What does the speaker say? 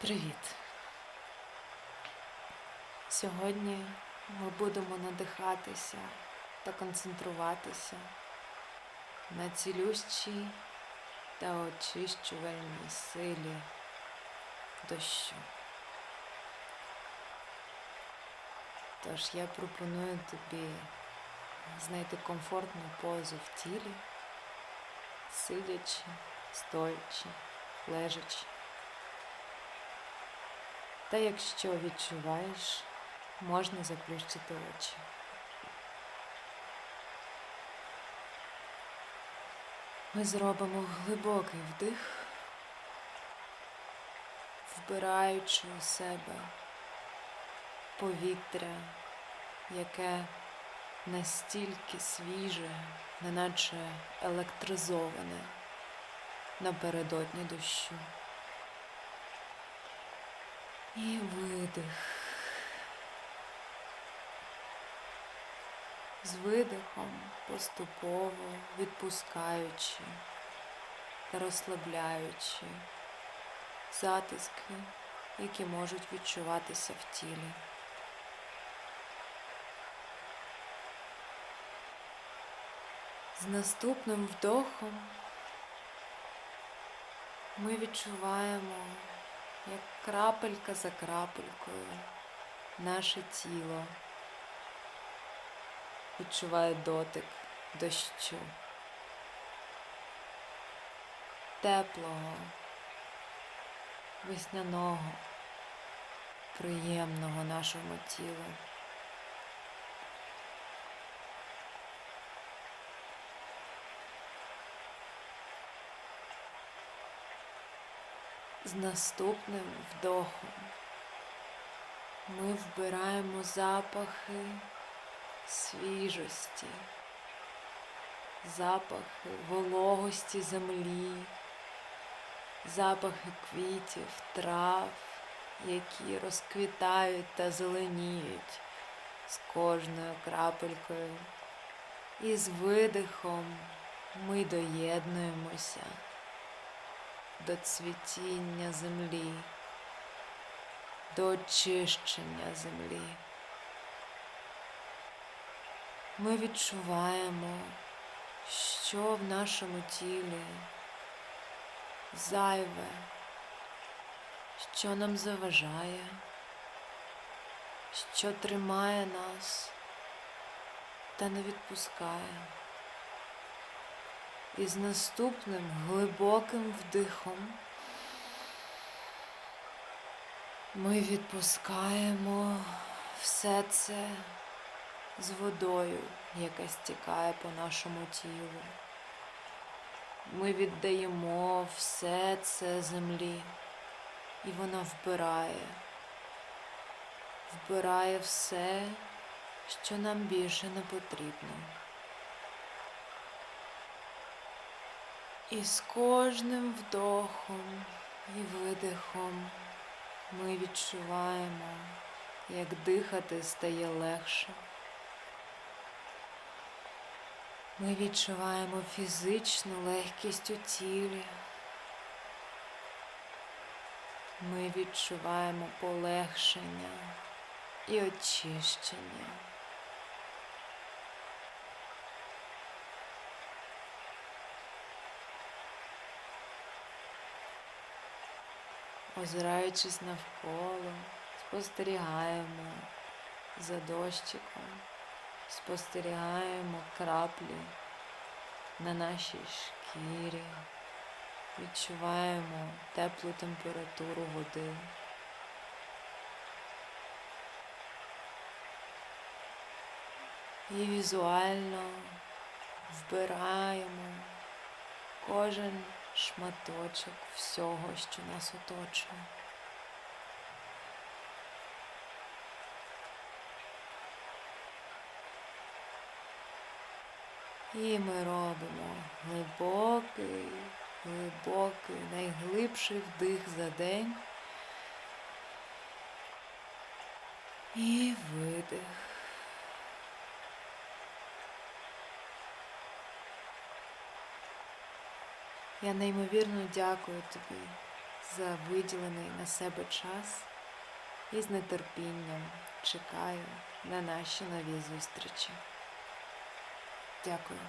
Привіт! Сьогодні ми будемо надихатися та концентруватися на цілющій та очищувальній силі дощу. Тож я пропоную тобі знайти комфортну позу в тілі, сидячи, стоячи, лежачи. Та якщо відчуваєш, можна заплющити очі. Ми зробимо глибокий вдих, вбираючи у себе повітря, яке настільки свіже, неначе електризоване напередодні дощу. І видих. З видихом поступово відпускаючи та розслабляючи затиски, які можуть відчуватися в тілі. З наступним вдохом ми відчуваємо як крапелька за крапелькою наше тіло відчуває дотик дощу, теплого, весняного, приємного нашому тілу. З наступним вдохом ми вбираємо запахи свіжості, запахи вологості землі, запахи квітів, трав, які розквітають та зеленіють з кожною крапелькою. І з видихом ми доєднуємося до цвітіння землі, до очищення землі. Ми відчуваємо, що в нашому тілі зайве, що нам заважає, що тримає нас та не відпускає. І з наступним глибоким вдихом ми відпускаємо все це з водою, яка стікає по нашому тілу. Ми віддаємо все це землі, і вона вбирає, вбирає все, що нам більше не потрібно. І з кожним вдохом і видихом ми відчуваємо, як дихати стає легше. Ми відчуваємо фізичну легкість у тілі. Ми відчуваємо полегшення і очищення. Озираючись навколо, спостерігаємо за дощиком, спостерігаємо краплі на нашій шкірі, відчуваємо теплу температуру води. І візуально вбираємо кожен шматочок всього, що нас оточує. І ми робимо глибокий, глибокий, найглибший вдих за день. І видих. Я неймовірно дякую тобі за виділений на себе час і з нетерпінням чекаю на наші нові зустрічі. Дякую.